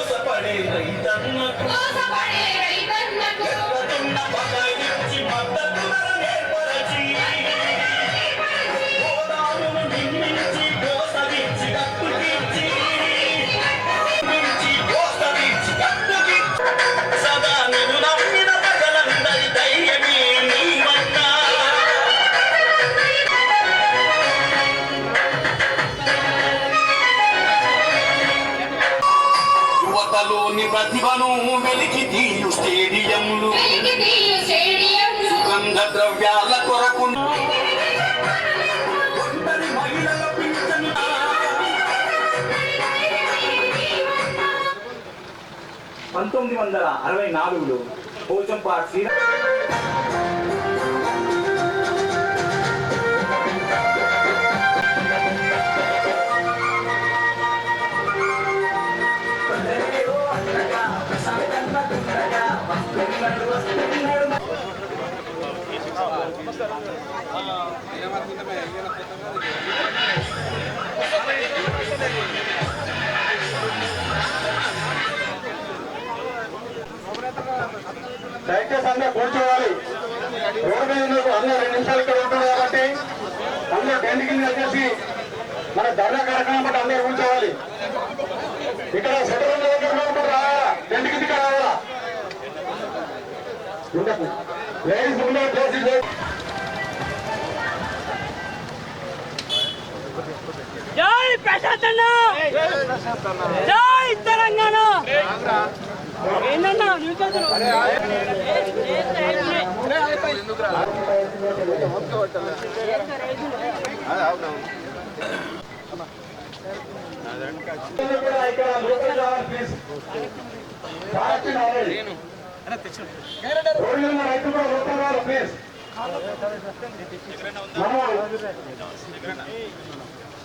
essa parede ainda não పంతొమ్మిది వందల అరవై నాలుగులో పోచంపాట్ శ్రీ దయచేసి అందరూ కూర్చోవాలి రోడ్డు మీద ఉన్నప్పుడు అందరూ రెండు నిమిషాలు ఇక్కడ ఉంటుంది కాబట్టి అందరూ టెంట్ కింద వచ్చేసి మన ధర్నా కార్యక్రమం బట్టి అందరూ కూర్చోవాలి ఇక్కడ సెటర్ ఉన్న దగ్గర ఉన్నప్పుడు రావాలా? టెంట్ కిందకి రావాలా? ఉండకు. లేడీస్ ముందు ప్లేసెస్ జై ప్రశాంత్ అన్న! జై తెలంగాణ! ఏంటన్నా న్యూస్ లోపలికి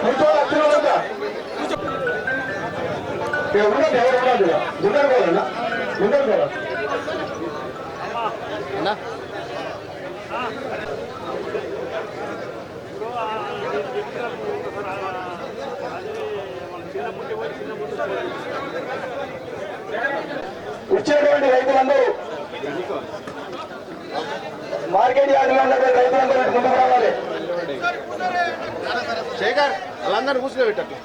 కూర్చోవాలి వచ్చినటువంటి రైతులందరూ మార్కెట్ యార్డులో ఉన్నటువంటి రైతులందరూ ముందుకు రావాలి. శేఖర్ వాళ్ళందరూ కూర్చోబెట్టారు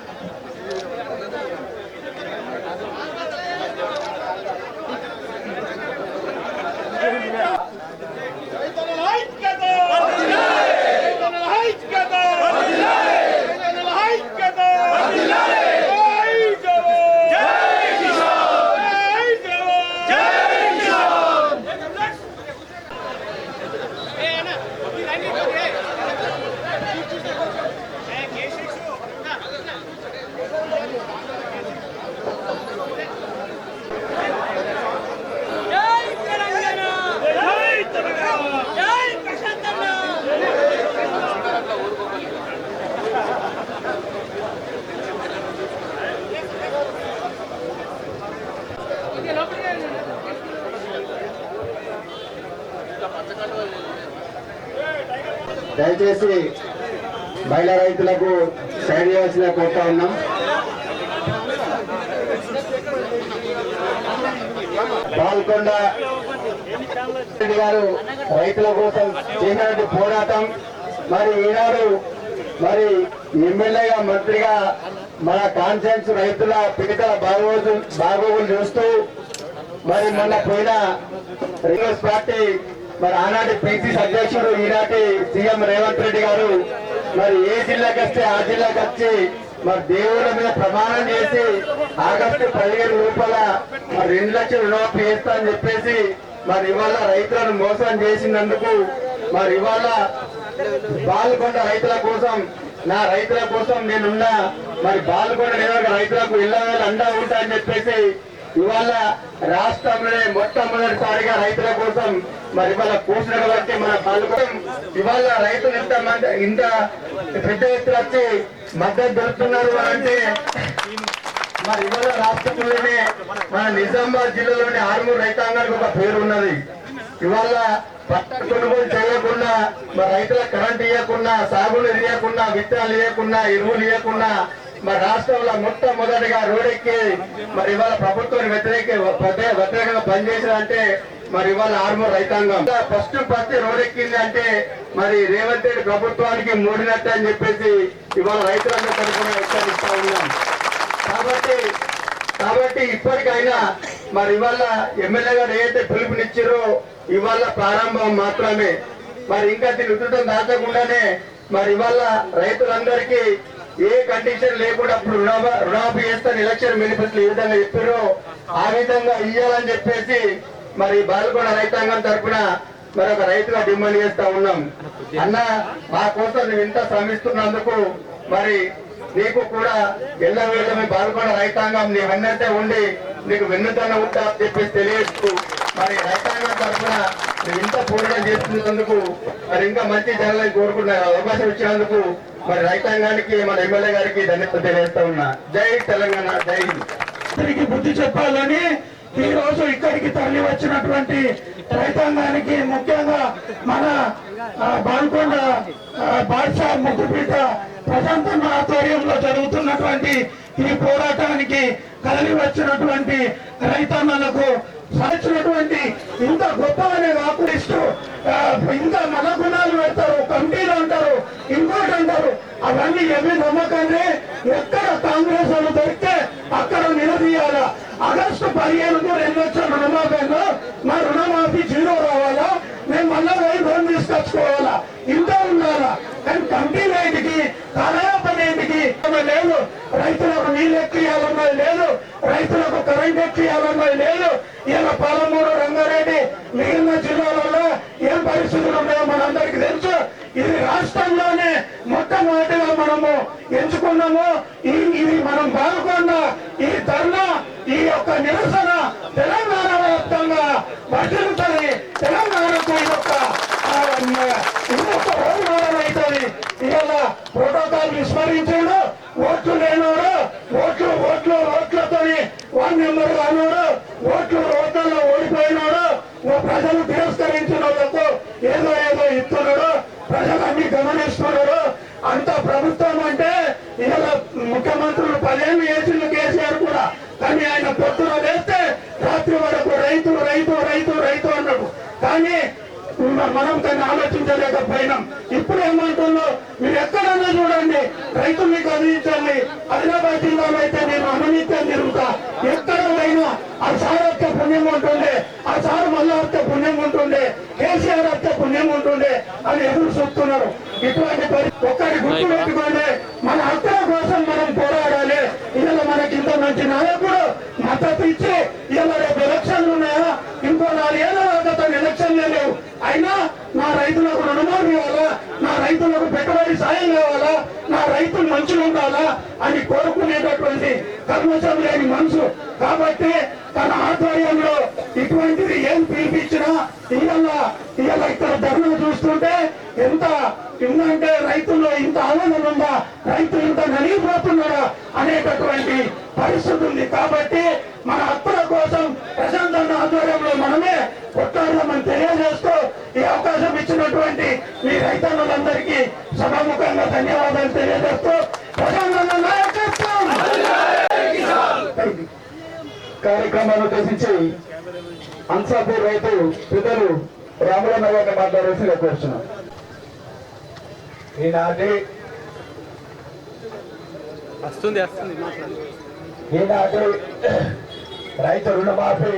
జై తెలంగాణ జై తెలంగాణ జై ప్రశాంత్ అన్న దయచేసి మహిళా రైతులకు సైడ్ చేయాల్సిన కోరుతా ఉన్నాం. పాల్కొండ గారు రైతుల కోసం చేసినటువంటి పోరాటం మరి ఈనాడు మరి ఎమ్మెల్యేగా మంత్రిగా మన కాన్సెన్స్ రైతుల పిడికల బాగోజు బాగోగులు చూస్తూ మరి మొన్న పోయిన కాంగ్రెస్ పార్టీ మరి ఆనాటి పిసిసి అధ్యక్షుడు ఈనాటి సీఎం రేవంత్ రెడ్డి గారు మరి ఏ జిల్లాకి వస్తే ఆ జిల్లాకి వచ్చి మరి దేవుళ్ళ మీద ప్రమాణం చేసి ఆగస్టు పదిహేను లోపల మరి రెండు లక్షలు రుణమాఫీ చేస్తా అని చెప్పేసి మరి ఇవాళ రైతులను మోసం చేసినందుకు మరి ఇవాళ బాల్కొండ రైతుల కోసం నా రైతుల కోసం నేనున్నా మరి బాల్కొండ రైతులకు ఇళ్ళ వేళ అండా ఉంటా అని చెప్పేసి ఇవాళ రాష్ట్రంలోనే మొట్టమొదటిసారిగా రైతుల కోసం మరి ఇవాళ కూర్చున్న కాబట్టి మన పాల్గొన ఇవాళ రైతులు ఇంత మంది ఇంత పెద్ద ఎత్తున వచ్చి మద్దతు దొరుకుతున్నారు అంటే మరి ఇవాళ రాష్ట్రంలోనే మన నిజామాబాద్ జిల్లాలోని ఆరుమూరు రైతాంగానికి ఒక పేరు ఉన్నది. ఇవాళ పంట కొనుగోలు చేయకుండా మరి రైతులకు కరెంట్ ఇవ్వకుండా సాగులు ఇవ్వకుండా విత్తనాలు ఇవ్వకుండా ఎరువులు ఇవ్వకుండా మరి రాష్ట్రంలో మొట్టమొదటిగా రోడెక్కి మరి ఇవాళ ప్రభుత్వం వ్యతిరేక వ్యతిరేక- వ్యతిరేకంగా పనిచేసిందంటే మరి ఇవాళ ఆర్మూర్ రైతాంగం. ఫస్ట్ ఫస్ట్ రోడెక్కింది అంటే మరి రేవంత్ రెడ్డి ప్రభుత్వానికి మూడినట్టు అని చెప్పేసి ఇవాళ రైతులందరూ తరఫున హెచ్చరిస్తా ఉన్నాం. కాబట్టి కాబట్టి ఇప్పటికైనా మరి ఇవాళ ఎమ్మెల్యే గారు ఏదైతే పిలుపునిచ్చారో ఇవాళ ప్రారంభం మాత్రమే. మరి ఇంకా దీన్ని ఉధృతం దాచకుండానే మరి ఇవాళ రైతులందరికీ ఏ కండిషన్ లేకుండా అప్పుడు రుణమా చేస్తాను ఎలక్షన్ మేనిఫెస్టో ఏ విధంగా చెప్పారో ఆ విధంగా ఇయ్యాలని చెప్పేసి మరి బాల్కొండ రైతాంగం తరఫున మరి ఒక రైతుగా డిమాండ్ చేస్తా ఉన్నాం. అన్న మా కోసం నువ్వు ఇంత శ్రమిస్తున్నందుకు మరి నీకు కూడా ఎల్ల వేళ బాల్కొండ రైతాంగం నీ వెన్నట్టే ఉండి నీకు వెన్నుతన ఉంటా అని చెప్పేసి తెలియజేస్తూ మరి రైతాంగం తరఫున ఇంత పోరాటం చేస్తున్నందుకు మరి ఇంకా మంచి జరగాలని కోరుకున్న అవకాశం ఇచ్చినందుకు మరి రైతాంగానికి మన ఎమ్మెల్యే గారికి ధన్యత తెలియజేస్తా ఉన్నా. జై తెలంగాణ జై హింద్. బుద్ధి చెప్పాలని ఈ రోజు ఇక్కడికి తరలి వచ్చినటువంటి రైతాంగానికి ముఖ్యంగా మన బాల్కొండ బాద్షా ముద్దుపీట ప్రశాంతన్న జరుగుతున్నటువంటి ఈ పోరాటానికి కలిగి వచ్చినటువంటి రైతన్నలకు సాధించినటువంటి ఇంత గొప్పగానే కాకుండా ఇస్తూ ఇంకా మన గుణాలు పెడతారు కమిటీలు అంటారు ఇంకోటి అంటారు. అవన్నీ ఏమీ నమ్మకాన్ని ఎక్కడ కాంగ్రెస్ వాళ్ళు దొరికితే అక్కడ నిలదీయాల. ఆగస్టు పదిహేనుకు రెండు లక్షల రుణమాఫీలో మా రుణమాఫీ జీరో రావాలా? మేము మళ్ళా పోయి లోన్ తీసుకొచ్చుకోవాలా? ఇంత ఉండాలా? కానీ కమిటీ ఏంటికి కాలయాపన లేదు. రైతులకు నీళ్ళు ఎక్కియాలన్నది లేదు. రైతులకు కరెంట్ ఎక్కియాలన్నది లేదు. ఇలా పాలమూరు రంగారెడ్డి మిగిలిన జిల్లాలలో ఏం పరిస్థితులు ఉన్నాయో మనందరికి తెలుసు. ఇది రాష్ట్రంలోనే మొట్టమొదటిగా మనము ఎంచుకున్నాము. ఇది మనం పాల్గొన్న ఈ ధర్నా ఈ యొక్క నిరసన తెలంగాణ వ్యాప్తంగా వర్తిల్లుతుంది. తెలంగాణకు ఈ యొక్క ప్రభుత్వం అంటే ఇలా ముఖ్యమంత్రులు పదేళ్ళు వేసిండు కేసీఆర్ కూడా కానీ ఆయన పొత్తున వేస్తే రాత్రి వరకు రైతు రైతు రైతు రైతు అన్నాడు కానీ మ- మనం దాన్ని ఆలోచించలేకపోయినాం ఇప్పుడు ఏమంటుందో మీరు ఎక్కడన్నా చూడండి రైతు మీకు అందించండి ఆదిలాబాద్ జిల్లాలో అయితే నేను అనునిత్యం తిరుగుతా ఎక్కడ పోయినా ఆ సార్ వస్తే పుణ్యం ఉంటుండే ఆ సార్ మళ్ళా వస్తే పుణ్యం ఉంటుండే కేసీఆర్ వస్తే పుణ్యం ఉంటుండే అని ఎదురు చూస్తున్నారు ఇటువంటి పరి- ఒక్కటి గుర్తు పెట్టుకోండి మన హక్కుల కోసం మనం పోరాడాలి ఇలా మనకి ఇంత మంచి నాయకుడు మద్దతు ఇచ్చి ఇలా రేపు ఎలక్షన్లు ఉన్నాయా ఇంకో నాలుగేళ్ళ దాకా తన ఎలక్షన్లే లేవు అయినా నా రైతులకు రుణమాఫీ వల్ల నా రైతులకు పెట్టుబడి సాయం కావాలా? నా రైతులు మంచిగా ఉండాలా అని కోరుకునేటటువంటి కర్మచం లేని మనసు. కాబట్టి తన ఆధ్వర్యంలో ఇటువంటిది ఏం పిలిపించినా ఇవాళ ఇవాళ ఇక్కడ ధర్నా చూస్తుంటే ఎంత ఇందంటే రైతుల్లో ఇంత ఆనందం ఉందా? రైతు ఇంత నలిగిపోతున్నాడా అనేటటువంటి పరిస్థితి ఉంది. కాబట్టి మన హక్కుల కోసం ప్రశాంతన్న ఆధ్వర్యంలో మనమే కొట్లాడమని తెలియజేస్తూ ఈ అవకాశం ఇచ్చినటువంటి మీ రైతన్నులందరికీ సభాముఖంగా ధన్యవాదాలు తెలియజేస్తూ ప్రశాంతన్న నాయకత్వం! కార్యక్రమాన్ని ఉద్దేశించి అన్సాపూర్ రైతు పెద్దలు రాములన్న గారిని మాట్లాడాల్సిందిగా కోరుతున్నాం ఈనాటి వస్తుంది వస్తుంది ఈనాటి రైతు రుణమాఫీ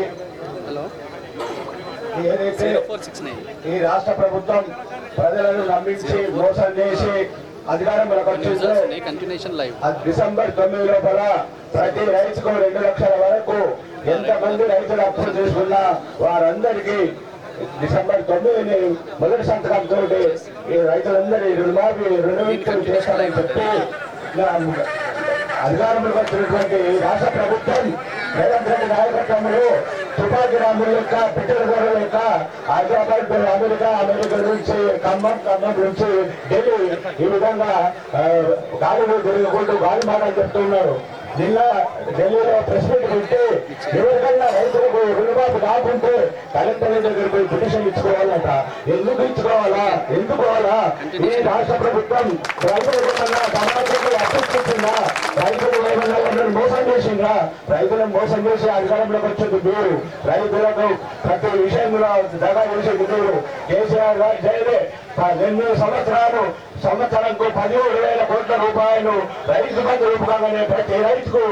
హలో? ఏదైతే ఈ రాష్ట్ర ప్రభుత్వం ప్రజలను నమ్మించి మోసం చేసి ఆ డిసెంబర్ తొమ్మిది లోపల ప్రతి రైతుకు రెండు లక్షల వరకు ఎంతమంది రైతులు అప్పులు చేసుకున్నా వారందరికీ డిసెంబర్ తొమ్మిదిని మొదటి సంతకంతో ఈ రైతులందరి రుణమాఫీ రుణవింపులు చేస్తారని చెప్పి అధికారంలో వచ్చినటువంటి రాష్ట్ర ప్రభుత్వం రేవంత్ రెడ్డి నాయకత్వంలో తుపాకీ రాముల యొక్క పిట్టల గోడ యొక్క హైదరాబాద్ అమెరికా అమెరికా నుంచి ఖమ్మం ఖమ్మం నుంచి ఢిల్లీ ఈ విధంగా ఆ, గాలిలో తిరుగుకుంటూ గాలి మాటలు చెప్తున్నారు జిల్లా ఢిల్లీలో ప్రెస్ మీట్ పెట్టి ఎవరికన్నా రైతులకు రుణమాఫీ కాకుంటే కలెక్టర్ దగ్గర పోయి పిటిషన్ ఇచ్చుకోవాలంట. ఎందుకు ఇచ్చుకోవాలా? ఎందుకోవాలా ఈ రాష్ట్ర ప్రభుత్వం రైతులకు కన్నా సమాజంలో అప్పిస్తుందా రైతులు ఏమన్నా మోసం చేసిందా? రైతులను మోసం చేసి అధికారంలోకి వచ్చింది మీరు రైతులకు ప్రతి విషయంలో దగా చేసేది మీరు కేసీఆర్ గారు జైలే ఎన్నో సంవత్సరాలు సంవత్సరంకు పదిహేడు వేల కోట్ల రూపాయలు రైతు బంధు రూపకంగానే ప్రతి రైతుకు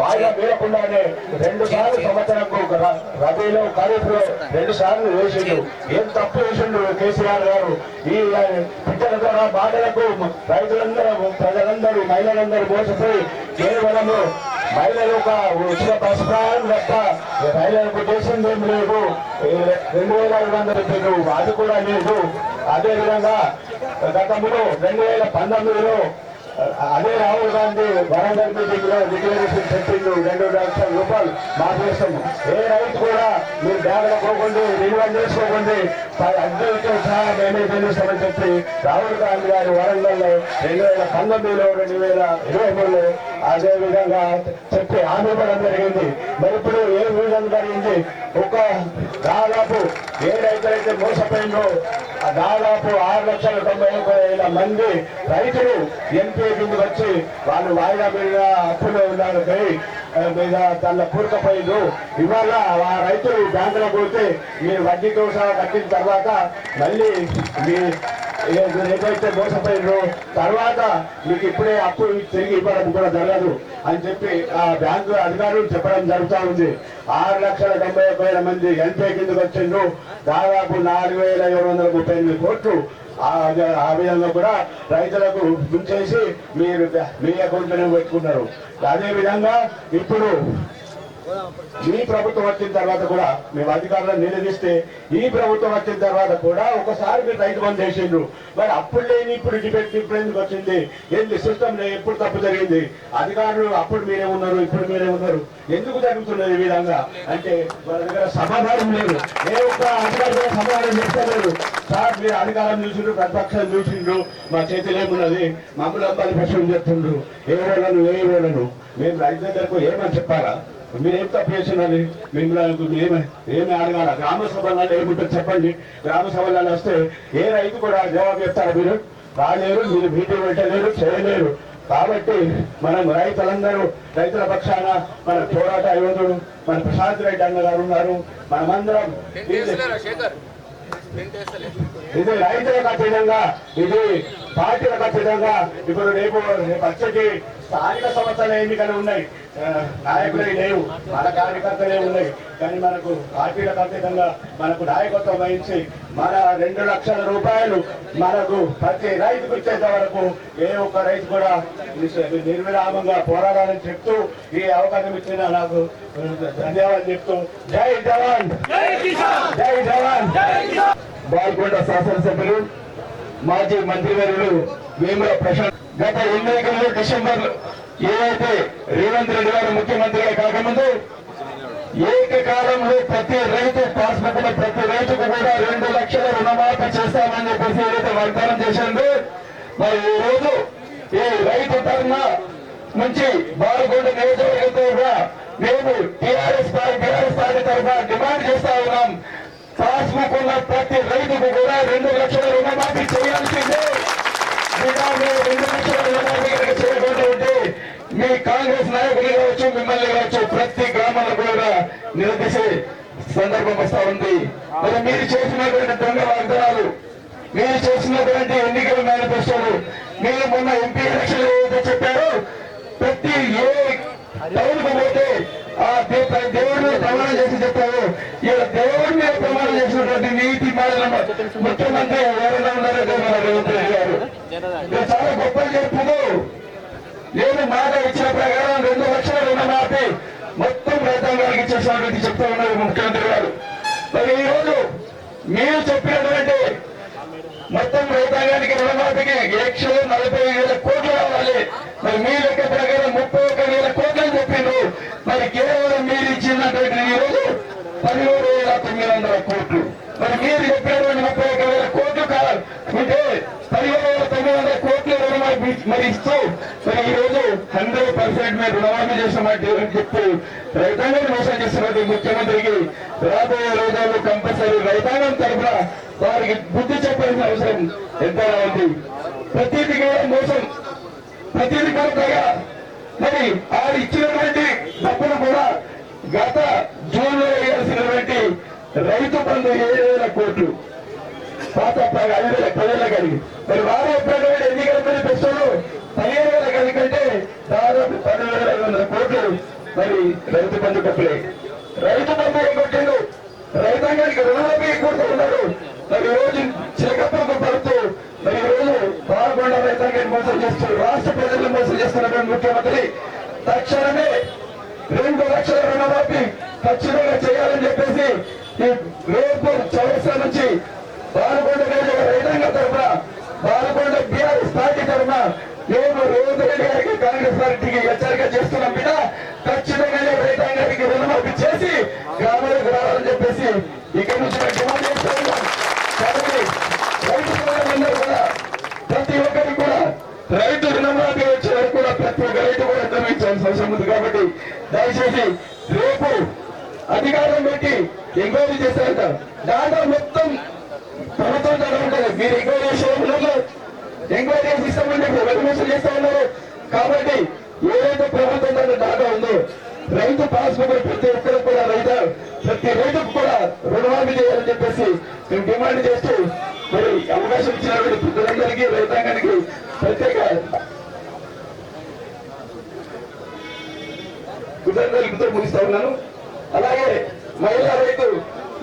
వాయిదా వేయకుండానే రెండు సార్లు సంవత్సరంకు రబీలో ఖరీఫ్లో రెండు సార్లు వేసిండు. ఏం తప్పు వేసిండు కేసీఆర్ గారు? ఈ పిట్టల ద్వారా బాధలకు రైతులందరూ ప్రజలందరూ మహిళలందరూ మోసపోయి కేవలము మహిళలు ఒక ఉచిత బస్ ప్రయాణం తప్ప మహిళలకు చేసింది ఏం లేదు. రెండు వేల ఐదు వందల రూపాయలు అది కూడా లేదు. అదేవిధంగా గతంలో రెండు వేల పంతొమ్మిదిలో అదే రాహుల్ గాంధీ వరంగల్ మీటింగ్లో డిక్లరేషన్ చెప్పిండు రెండు లక్షల రూపాయలు మాకేస్తాము ఏ రైతు కూడా మీరు బ్యాంకులో పోకుండా రిన్యూవల్ చేసుకోకండి అద్దెలతో సహా మేమే చెల్లిస్తామని చెప్పి రాహుల్ గాంధీ గారు వరంగల్లో రెండు వేల పంతొమ్మిదిలో రెండు వేల ఇరవై మూడులో అదే విధంగా చెప్పి హామీ ఇవ్వడం జరిగింది. మరి ఇప్పుడు ఏ విధంగా జరిగింది? ఒక దాదాపు ఏ రైతులైతే మోసపోయిందో ఆ దాదాపు ఆరు లక్షల తొంభై ఒక వేల మంది రైతులు ఎంపీ కిందకి వచ్చి వాళ్ళు వాయిదా మీద అప్పులో ఉన్నారు. పోయి మీద దానిలో కూరుకుపోయిండ్రు ఇవాళ ఆ రైతులు బ్యాంకులో పోతే మీరు వడ్డీతో సహా కట్టిన తర్వాత మళ్ళీ మీ మీరు ఏదైతే మోసపోయినో తర్వాత మీకు ఇప్పుడే అప్పు తిరిగి ఇవ్వడం కూడా జరగదు అని చెప్పి ఆ బ్యాంకు అధికారులు చెప్పడం జరుగుతూ ఉంది. ఆరు లక్షల తొంభై ఒక వేల మంది ఎన్పీ కిందకు వచ్చిండ్రు. దాదాపు నాలుగు వేల ఏడు వందల ముప్పై ఎనిమిది కోట్లు ఆ విధంగా కూడా రైతులకు ముంచేసి మీరు మీ అకౌంట్లోనే పెట్టుకున్నారు. అదే విధంగా ఇప్పుడు ఈ ప్రభుత్వం వచ్చిన తర్వాత కూడా మేము అధికారులను నిలదీస్తే ఈ ప్రభుత్వం వచ్చిన తర్వాత కూడా ఒకసారి మీరు రైతు బంద్ చేసిండ్రు మరి అప్పుడు లేని ఇప్పుడు డిబేట్ ఇప్పుడు ఎందుకు వచ్చింది? ఏంది? సిస్టమ్ ఎప్పుడు తప్పు జరిగింది? అధికారులు అప్పుడు మీరే ఉన్నారు ఇప్పుడు మీరే ఉన్నారు. ఎందుకు జరుగుతున్నది ఈ విధంగా? అంటే మన దగ్గర సమాధానం లేదు. ఏ ఒక్క అధికారులు సమాధానం చెప్తలేదు సార్ మీరు అధికారం చూసిండ్రు ప్రతిపక్షం చూసిండ్రు. మా చేతిలో ఏమున్నది? మమ్మల్ని అబ్బాయి ప్రశ్న చెప్తుండ్రు. ఏ వేళను ఏ వేళను మేము రైతు దగ్గరకు ఏమని చెప్పాలా? మీరు తప్పు చేసినది మిమ్మల్ని ఏమి ఏమి అడగాల? గ్రామ సభలలో ఏముంటుంది చెప్పండి. గ్రామ సభలలో వస్తే ఏ రైతు కూడా జవాబు చెప్తారు మీరు? రాలేరు మీరు మీటింగ్ పెట్టలేరు చేయలేరు. కాబట్టి మనం రైతులందరూ రైతుల పక్షాన మన పోరాట యోధుడు మన ప్రశాంత్ రెడ్డి అన్న గారు ఉన్నారు. మనమందరం ఇది రైతులకు అతీతంగా ఇది పార్టీలకు అతీతంగా ఇప్పుడు రేపు రేపు స్థానిక సంస్థల ఎన్నికలు ఉన్నాయి. నాయకులే లేవు మన కార్యకర్తలే ఉన్నాయి. కానీ మనకు పార్టీలకు అతీతంగా మనకు నాయకత్వం వహించి మన రెండు లక్షల రూపాయలు మనకు ప్రతి రైతుకు ఇచ్చేంత వరకు ఏ ఒక్క రైతు కూడా నిర్విరామంగా పోరాడాలని చెప్తూ ఈ అవకాశం ఇచ్చిన నాకు ధన్యవాదాలు చెప్తూ జై జవాన్! జై జవాన్! బాల్కొండ శాసనసభ్యులు మాజీ మంత్రివర్యులు వేముల ప్రశాంత్. గత ఎన్నికల్లో డిసెంబర్ ఏదైతే రేవంత్ రెడ్డి గారు ముఖ్యమంత్రిగా కాకముందు ఏకకాలంలో ప్రతి రైతు పాస్లో ప్రతి రైతుకు కూడా రెండు లక్షల రుణమాఫీ చేస్తామని చెప్పేసి ఏదైతే వాగ్దానం చేసిందో మరి ఈ రోజు ఈ రైతు తరఫున నుంచి బాలకొండ నియోజకవర్గంతో మేము టీఆర్ఎస్ పార్టీ టీఆర్ఎస్ పార్టీ తరఫున డిమాండ్ చేస్తా ఉన్నాం. పాస్బుక్ ఉన్న ప్రతి రైతుకు కూడా రెండు లక్షల రుణమాఫీ చేయాల్సిందే. రెండు లక్షల రుణమాఫీ కనుక చేయకుండా ఉంటే మీ కాంగ్రెస్ నాయకులు కావచ్చు మిమ్మల్ని కావచ్చు ప్రతి గ్రామాలకు కూడా నిలదీసే సందర్భం వస్తా ఉంది. మరి మీరు చేసినటువంటి దొంగ వాగ్దానాలు మీరు చేసినటువంటి ఎన్నికల మేనిఫెస్టోలు మీరు మొన్న ఎంపీ ఎలక్షన్ ఏదైతే చెప్పారో ప్రతి ఏ టౌన్కు పోతే ఆ దే- దేవుడి మీద ప్రమాణం చేసి చెప్పావు. ఇలా దేవుడి మీద ప్రమాణం చేసినటువంటి నీతి మాలిన ముఖ్యమంత్రి ఎవరైనా ఉన్నారో మన రేవంత్ రెడ్డి గారు చాలా గొప్పలు చెప్పుతూ నేను మాట ఇచ్చిన ప్రకారం రెండు లక్షల రుణమాఫీ మొత్తం రైతాంగానికి ఇచ్చేసినటువంటి చెప్తా ఉన్నారు ముఖ్యమంత్రి గారు. మరి ఈ రోజు మీరు చెప్పినటువంటి మొత్తం రైతాంగానికి రుణమాఫీకి లక్షలు నలభై వేల కోట్లు రావాలి. మరి మీ లెక్క ప్రకారం ముప్పై ఒక్క వేల కోట్లు అని చెప్పిండ్రు. మరి కేవలం మీరు ఇచ్చినటువంటి ఈరోజు పదిహేడు వేల తొమ్మిది వందల కోట్లు. మరి మీరు చెప్పినటువంటి ముప్పై ఒక్క వేల కోట్లు కావాలి అంటే పదిహేడు వేల తొమ్మిది వందల కోట్లు రుణమాఫీ మరి ఇస్తూ మరి ఈ రోజు హండ్రెడ్ పర్సెంట్ మీరు రుణమాఫీ చేసిన మాట చెప్పి రైతాంగాన్ని మోసం చేస్తున్నట్టు ముఖ్యమంత్రికి రాబోయే రోజుల్లో కంపల్సరీ రైతాంగం తరఫున వారికి బుద్ధి చెప్పాల్సిన అవసరం ఎంతైనా ఉంది ప్రతిదీ కూడా మోసం ప్రతిదీ కూడా దగ మరి ఆయన ఇచ్చినటువంటి డబ్బులు కూడా గత జూన్లో వేయాల్సినటువంటి రైతు బంధు ఏడు వేల కోట్లు పాత ప- ఐదు వేల పదివేల కలిగి మరి వారు ఎప్పుడైనా ఎన్నికల మేనిఫెస్టోలో పదిహేను వేల కలిగి కంటే దాదాపు పదివేల ఐదు వందల కోట్లు మరి రైతు బంధు డబ్బులే రైతు బంధు ఏం రైతాంగానికి రుణమాఫీ కొడుతూ ఉన్నారు మరి ఈ రోజు చిలకప్పకు పడుతూ మరి ఈ రోజు పాల్గొండ రైతాంగాన్ని మోసం చేస్తూ రాష్ట్ర ప్రజలను మోసం చేస్తున్నటువంటి ముఖ్యమంత్రి తక్షణమే రెండు లక్షల రుణమాఫీ ఖచ్చితంగా చేయాలని చెప్పేసి ఈ రేపు చౌరస్తా నుంచి బాలకొండ రైతాంగ తరఫున బాలకొండ బీఆర్ఎస్ పార్టీ తరఫున మేము రేవంత్ రెడ్డి గారికి కాంగ్రెస్ పార్టీకి హెచ్చరిక చేస్తున్నాం. బిడ్డ ఖచ్చితంగా రైతాంగానికి రుణమాఫీ చేసి గ్రామాలకు రావాలని ఇక్కడి నుంచి మేము డిమాండ్ చేస్తా ఉన్నాం. కాబట్టి రైతు సోదరులందరూ కూడా ప్రతి ఒక్కరికి కూడా రైతు రుణమాఫీ వచ్చే వరకు కూడా ప్రతి ఒక్క రైతు కూడా నిర్వహించాల్సిన అవసరం ఉంది. కాబట్టి దయచేసి రేపు అధికారం పెట్టి ఎంక్వైరీ చేస్తారంట. దాంట్లో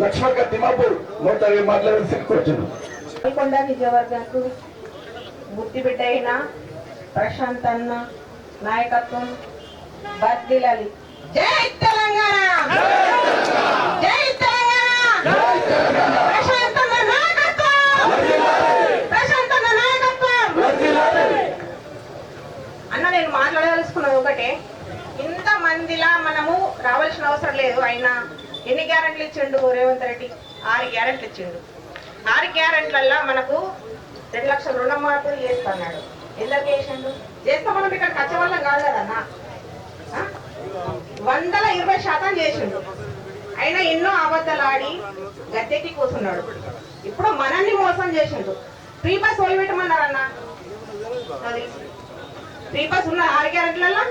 లక్ష్మక్క తిమాపూర్ నూట ఇరవై మాట్లాడాల్సి కూర్చున్నాను నల్గొండ విజయవర్గకు బుద్ధి బిడ్డ అయిన ప్రశాంత్ అన్న నాయకత్వం బర్దిలాలి జై తెలంగాణ! జై తెలంగాణ! ప్రశాంత్ అన్న నాయకత్వం! ప్రశాంత్ అన్న నాయకత్వం! అన్న నేను మాట్లాడదలుచుకున్నది ఒకటే. ఇంత మందిలా మనము రావాల్సిన అవసరం లేదు. అయినా ఎన్ని గ్యారెంట్లు ఇచ్చిండు రేవంత్ రెడ్డి? ఆరు గ్యారెంట్లు ఇచ్చిండు. ఆరు గ్యారెంట్లల్లో మనకు రెండు లక్షల రుణమాఫీ చేస్తున్నాడు. ఎందుకు చేసిండు? చేస్తే మనం ఇక్కడ కచ్చవల్లం కాదు కదన్నా వందల ఇరవై శాతం చేసిండు. అయినా ఎన్నో అబద్ధాలు ఆడి గద్దెకి కూర్చున్నాడు. ఇప్పుడు మనల్ని మోసం చేసిండు. ఫ్రీ బస్ వదిలిపెట్టమన్నారన్న అది. ఫ్రీ బస్ ఉన్న ఆరు గ్యారెంట్లల్లో?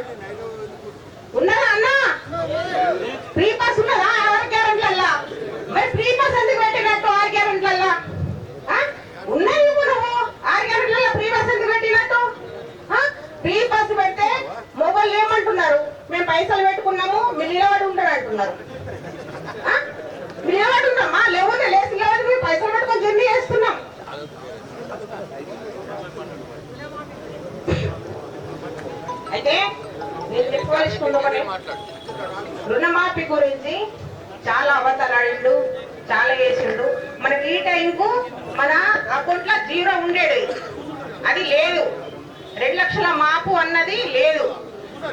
ఉన్నదా అన్న? ఫ్రీ బస్ ఉన్నదా ఆరు మరి ఫ్రీ పాస్ ఎందుకు పెట్టినట్టు ఆరు గ్యారెంట్లల్లా ఆ? ఉన్నది నువ్వు ఆరు గ్యారెంట్లల్లా ఫ్రీ పాస్ ఎందుకు పెట్టినట్టు ఫ్రీ పాస్ పెడితే మొబైల్ ఏమంటున్నారు మేము పైసలు పెట్టుకున్నాము మీరు నిలబడి ఉంటారు అంటున్నారు. నిలబడి ఉన్నామా లేకపోతే లేచి నిలబడి మేము పైసలు పెట్టుకొని జర్నీ చేస్తున్నాం. అయితే నేను చెప్పుకోవాల్సింది ఒకటే. రుణమాఫీ గురించి చాలా అబద్ధాలు చాలా వేసిండు మనకి ఈ టైంకు మన అకౌంట్లో జీరో ఉండేది. అది లేదు. రెండు లక్షల మాపు అన్నది లేదు.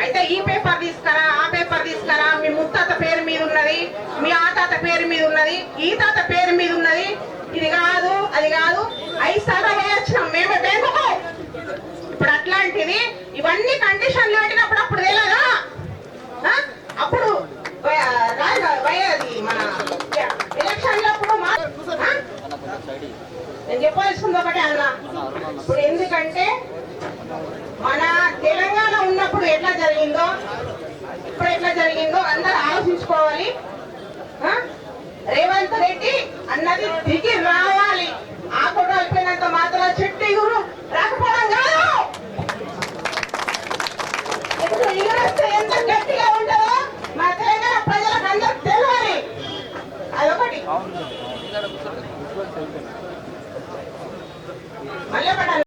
అయితే ఈ పేపర్ తీసుకురా ఆ పేపర్ తీసుకురా మీ ముత్తాత పేరు మీద ఉన్నది మీ ఆ తాత పేరు మీద ఉన్నది ఈ తాత పేరు మీద ఉన్నది. ఇది కాదు అది కాదు. ఐదు సార్లు వేయొచ్చినాం మేమే బ్యాంకుకు. ఇప్పుడు అట్లాంటిది ఇవన్నీ కండిషన్లు పెట్టినప్పుడు అప్పుడు తెలియదా